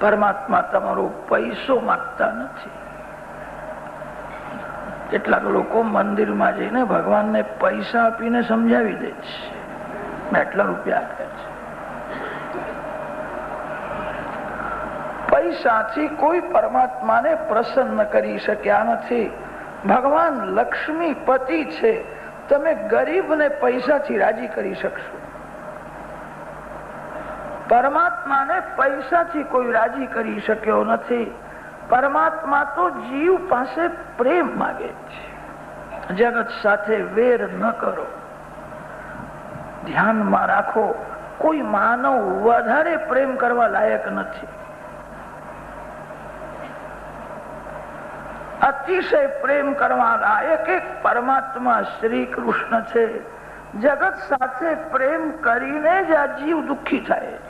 પરમાત્મા તમારો પૈસો માગતા નથી. કેટલાક લોકો મંદિરમાં જઈને ભગવાનને પૈસા આપીને સમજાવી દે છે. એટલા રૂપિયા આપ્યા છે. પૈસાથી કોઈ પરમાત્માને પ્રસન્ન કરી શક્યા નથી. ભગવાન લક્ષ્મી પતિ છે. તમે ગરીબને પૈસાથી રાજી કરી શકશો. પરમાત્માને પૈસાથી કોઈ રાજી કરી શક્યો નથી. પરમાત્મા તો જીવ પાસે પ્રેમ માગે છે. જગત સાથે વેર ન કરો. ધ્યાનમાં રાખો, કોઈ માનવ વધારે પ્રેમ કરવા લાયક નથી. અતિશય પ્રેમ કરવા લાયક એક પરમાત્મા શ્રી કૃષ્ણ છે. જગત સાથે પ્રેમ કરીને જ આ જીવ દુઃખી થાય છે.